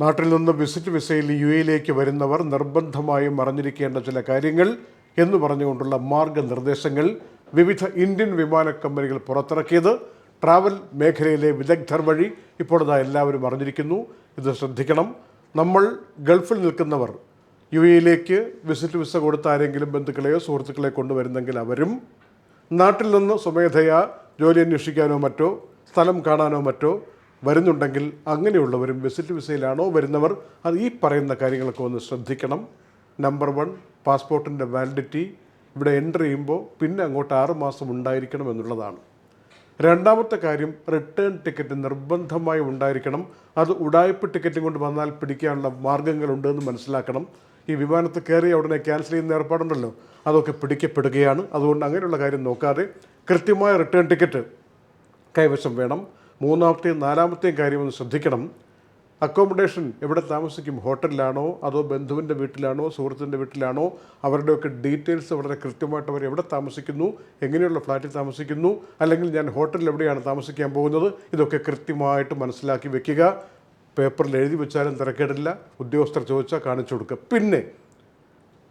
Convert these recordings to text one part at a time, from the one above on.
നാട്ടിൽ നിന്ന് വിസിറ്റ് വിസയിൽ യു എയിലേക്ക് വരുന്നവർ നിർബന്ധമായും അറിഞ്ഞിരിക്കേണ്ട ചില കാര്യങ്ങൾ എന്ന് പറഞ്ഞുകൊണ്ടുള്ള മാർഗനിർദ്ദേശങ്ങൾ വിവിധ ഇന്ത്യൻ വിമാന കമ്പനികൾ പുറത്തിറക്കിയത്. ട്രാവൽ മേഖലയിലെ വിദഗ്ധർ വഴി ഇപ്പോൾ എല്ലാവരും അറിഞ്ഞിരിക്കുന്നു. ഇത് ശ്രദ്ധിക്കണം. നമ്മൾ ഗൾഫിൽ നിൽക്കുന്നവർ യു എയിലേക്ക് വിസിറ്റ് വിസ കൊടുത്ത ആരെങ്കിലും ബന്ധുക്കളെയോ സുഹൃത്തുക്കളെയോ കൊണ്ടുവരുന്നെങ്കിൽ അവരും നാട്ടിൽ നിന്ന് സ്വമേധയാ ജോലി അന്വേഷിക്കാനോ മറ്റോ സ്ഥലം കാണാനോ മറ്റോ വരുന്നുണ്ടെങ്കിൽ അങ്ങനെയുള്ളവരും വിസിറ്റ് വിസയിലാണോ വരുന്നവർ അത് ഈ പറയുന്ന കാര്യങ്ങളൊക്കെ ഒന്ന് ശ്രദ്ധിക്കണം. നമ്പർ വൺ പാസ്പോർട്ടിന്റെ വാലിഡിറ്റി ഇവിടെ എന്റർ ചെയ്യുമ്പോൾ പിന്നെ അങ്ങോട്ട് ആറ് മാസം ഉണ്ടായിരിക്കണം എന്നുള്ളതാണ്. രണ്ടാമത്തെ കാര്യം റിട്ടേൺ ടിക്കറ്റ് നിർബന്ധമായി ഉണ്ടായിരിക്കണം. അത് ഉടായ്പ ടിക്കറ്റും കൊണ്ട് വന്നാൽ പിടിക്കാനുള്ള മാർഗങ്ങളുണ്ട് എന്ന് മനസ്സിലാക്കണം. ഈ വിമാനത്തിൽ കയറി ഉടനെ ക്യാൻസൽ ചെയ്യുന്ന ഏർപ്പാടുണ്ടല്ലോ അതൊക്കെ പിടിക്കപ്പെടുകയാണ്. അതുകൊണ്ട് അങ്ങനെയുള്ള കാര്യം നോക്കാതെ കൃത്യമായ റിട്ടേൺ ടിക്കറ്റ് കൈവശം വേണം. മൂന്നാമത്തെയും നാലാമത്തെയും കാര്യം ഒന്ന് ശ്രദ്ധിക്കണം. അക്കോമഡേഷൻ എവിടെ താമസിക്കും? ഹോട്ടലിലാണോ? അതോ ബന്ധുവിന്റെ വീട്ടിലാണോ? സുഹൃത്തിന്റെ വീട്ടിലാണോ? അവരുടെയൊക്കെ ഡീറ്റെയിൽസ് വളരെ കൃത്യമായിട്ട് അവർ എവിടെ താമസിക്കുന്നു? എങ്ങനെയുള്ള ഫ്ലാറ്റിൽ താമസിക്കുന്നു? അല്ലെങ്കിൽ ഞാൻ ഹോട്ടലിൽ എവിടെയാണ് താമസിക്കാൻ പോകുന്നത്? ഇതൊക്കെ കൃത്യമായിട്ട് മനസ്സിലാക്കി വെക്കുക. പേപ്പറിൽ എഴുതി വെച്ചാലും തിരക്കേടില്ല. ഉദ്യോഗസ്ഥർ ചോദിച്ചാൽ കാണിച്ചു കൊടുക്കുക. പിന്നെ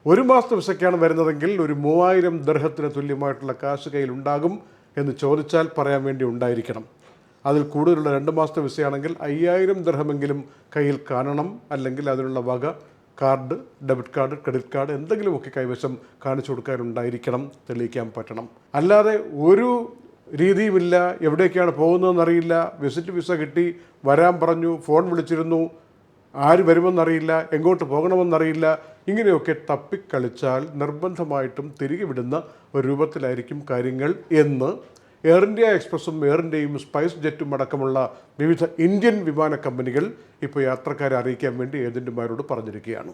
ഒരു മാസത്തെ വിസയ്ക്കാണ് വരുന്നതെങ്കിൽ ഒരു മൂവായിരം ദർഹത്തിന് തുല്യമായിട്ടുള്ള കാശ് കയ്യിലുണ്ടാകും എന്ന് ചോദിച്ചാൽ പറയാൻ വേണ്ടി ഉണ്ടായിരിക്കണം. അതിൽ കൂടുതലുള്ള രണ്ട് മാസത്തെ വിസയാണെങ്കിൽ അയ്യായിരം ദർഹമെങ്കിലും കയ്യിൽ കാണണം അല്ലെങ്കിൽ അതിനുള്ള വക card debit card credit card എന്തെങ്കിലുമൊക്കെ കൈവശം കാണിച്ചു കൊടുക്കാനുണ്ടായിരിക്കണം തെളിയിക്കാൻ പറ്റണം. അല്ലാതെ ഒരു രീതിയുമില്ല എവിടേക്കാണ് പോകുന്നതെന്നറിയില്ല വിസിറ്റ് വിസ കിട്ടി വരാൻ പറഞ്ഞു ഫോൺ വിളിച്ചിരുന്നു ആര് വരുമെന്നറിയില്ല എങ്ങോട്ട് പോകണമെന്നറിയില്ല ഇങ്ങനെയൊക്കെ തപ്പിക്കളിച്ചാൽ നിർബന്ധമായിട്ടും തിരികെ വിടുന്ന ഒരു രൂപത്തിലായിരിക്കും കാര്യങ്ങൾ എന്ന് എയർ ഇന്ത്യ എക്സ്പ്രസും എയർ ഇന്ത്യയും സ്പൈസ് ജെറ്റും അടക്കമുള്ള വിവിധ ഇന്ത്യൻ വിമാന കമ്പനികൾ ഇപ്പോൾ യാത്രക്കാരെ അറിയിക്കാൻ വേണ്ടി ഏജന്റുമാരോട് പറഞ്ഞിരിക്കുകയാണ്.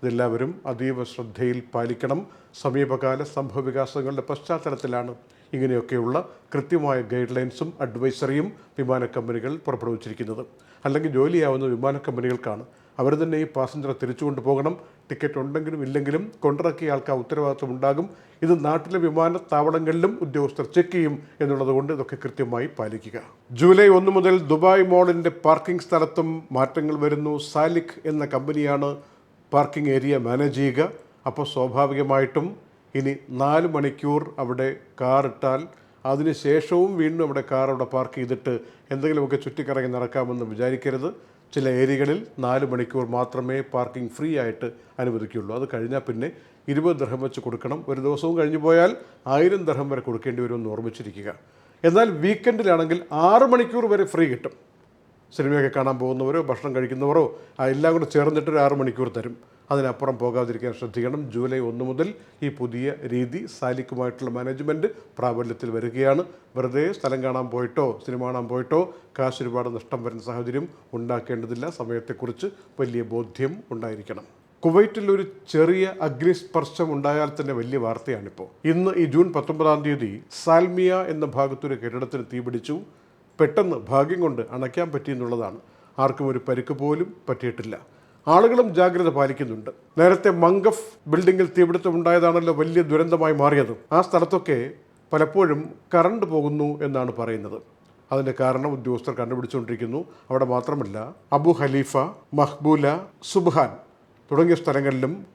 ഇതെല്ലാവരും അതീവ ശ്രദ്ധയിൽ പാലിക്കണം. സമീപകാല സംഭവ വികാസങ്ങളുടെ പശ്ചാത്തലത്തിലാണ് ഇങ്ങനെയൊക്കെയുള്ള കൃത്യമായ ഗൈഡ് ലൈൻസും അഡ്വൈസറിയും വിമാന കമ്പനികൾ പുറപ്പെടുവിച്ചിരിക്കുന്നത്. അല്ലെങ്കിൽ ജോലിയാവുന്ന വിമാന കമ്പനികൾക്കാണ്. അവർ തന്നെ ഈ പാസഞ്ചറെ തിരിച്ചുകൊണ്ട് പോകണം. ടിക്കറ്റ് ഉണ്ടെങ്കിലും ഇല്ലെങ്കിലും കൊണ്ടിറക്കിയ ആൾക്ക് ഉത്തരവാദിത്വം ഉണ്ടാകും ഇത് നാട്ടിലെ വിമാനത്താവളങ്ങളിലും ഉദ്യോഗസ്ഥർ ചെക്ക് ചെയ്യും എന്നുള്ളതുകൊണ്ട് ഇതൊക്കെ കൃത്യമായി പാലിക്കുക. ജൂലൈ ഒന്ന് മുതൽ ദുബായ് മോളിന്റെ പാർക്കിംഗ് സ്ഥലത്തും മാറ്റങ്ങൾ വരുന്നു. സാലിക് എന്ന കമ്പനിയാണ് പാർക്കിംഗ് ഏരിയ മാനേജ് ചെയ്യുക. അപ്പോൾ സ്വാഭാവികമായിട്ടും ഇനി നാല് മണിക്കൂർ അവിടെ കാർ ഇട്ടാൽ അതിനുശേഷവും വീണ്ടും അവിടെ കാർ അവിടെ പാർക്ക് ചെയ്തിട്ട് എന്തെങ്കിലുമൊക്കെ ചുറ്റിക്കറങ്ങി നടക്കാമെന്ന് വിചാരിക്കരുത്. ചില ഏരിയകളിൽ നാല് മണിക്കൂർ മാത്രമേ പാർക്കിംഗ് ഫ്രീ ആയിട്ട് അനുവദിക്കുകയുള്ളൂ. അത് കഴിഞ്ഞാൽ പിന്നെ ഇരുപത് ദർഹം വെച്ച് കൊടുക്കണം. ഒരു ദിവസവും കഴിഞ്ഞു പോയാൽ ആയിരം ദർഹം വരെ കൊടുക്കേണ്ടി വരുമെന്ന് ഓർമ്മിച്ചിരിക്കുക. എന്നാൽ വീക്കെൻഡിലാണെങ്കിൽ ആറ് മണിക്കൂർ വരെ ഫ്രീ കിട്ടും. സിനിമയൊക്കെ കാണാൻ പോകുന്നവരോ ഭക്ഷണം കഴിക്കുന്നവരോ എല്ലാം കൂടെ ചേർന്നിട്ട് ഒരു ആറ് മണിക്കൂർ തരും. അതിനപ്പുറം പോകാതിരിക്കാൻ ശ്രദ്ധിക്കണം. ജൂലൈ ഒന്ന് മുതൽ ഈ പുതിയ രീതി സാലിക്കുമായിട്ടുള്ള മാനേജ്മെന്റ് പ്രാബല്യത്തിൽ വരികയാണ്. വെറുതെ സ്ഥലം കാണാൻ പോയിട്ടോ സിനിമ കാണാൻ പോയിട്ടോ കാശ് ഒരുപാട് നഷ്ടം വരുന്ന സാഹചര്യം ഉണ്ടാക്കേണ്ടതില്ല. സമയത്തെക്കുറിച്ച് വലിയ ബോധ്യം ഉണ്ടായിരിക്കണം. കുവൈറ്റിൽ ഒരു ചെറിയ അഗ്നിസ്പർശം ഉണ്ടായാൽ തന്നെ വലിയ വാർത്തയാണിപ്പോൾ ഇന്ന് ഈ ജൂൺ പത്തൊമ്പതാം തീയതി സാൽമിയ എന്ന ഭാഗത്തൊരു കെട്ടിടത്തിന് തീപിടിച്ചു പെട്ടെന്ന് ഭാഗ്യം കൊണ്ട് അണയ്ക്കാൻ പറ്റിയെന്നുള്ളതാണ്. ആർക്കും ഒരു പരിക്ക് പോലും പറ്റിയിട്ടില്ല. ആളുകളും ജാഗ്രത പാലിക്കുന്നുണ്ട്. നേരത്തെ മങ്കഫ് ബിൽഡിങ്ങിൽ തീപിടുത്തം ഉണ്ടായതാണല്ലോ വലിയ ദുരന്തമായി മാറിയത്. ആ സ്ഥലത്തൊക്കെ പലപ്പോഴും കറണ്ട് പോകുന്നു എന്നാണ് പറയുന്നത്. അതിന്റെ കാരണം ഉദ്യോഗസ്ഥർ കണ്ടുപിടിച്ചുകൊണ്ടിരിക്കുന്നു. അവിടെ മാത്രമല്ല അബു ഖലീഫ മഹ്ബൂല സുബ്ഹാൻ തുടങ്ങിയ സ്ഥലങ്ങളിലും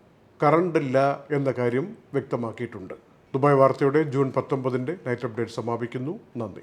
കറണ്ടില്ല എന്ന കാര്യം വ്യക്തമാക്കിയിട്ടുണ്ട്. ദുബായ് വാർത്തയുടെ ജൂൺ പത്തൊമ്പതിന്റെ നൈറ്റ് അപ്ഡേറ്റ് സമാപിക്കുന്നു. നന്ദി.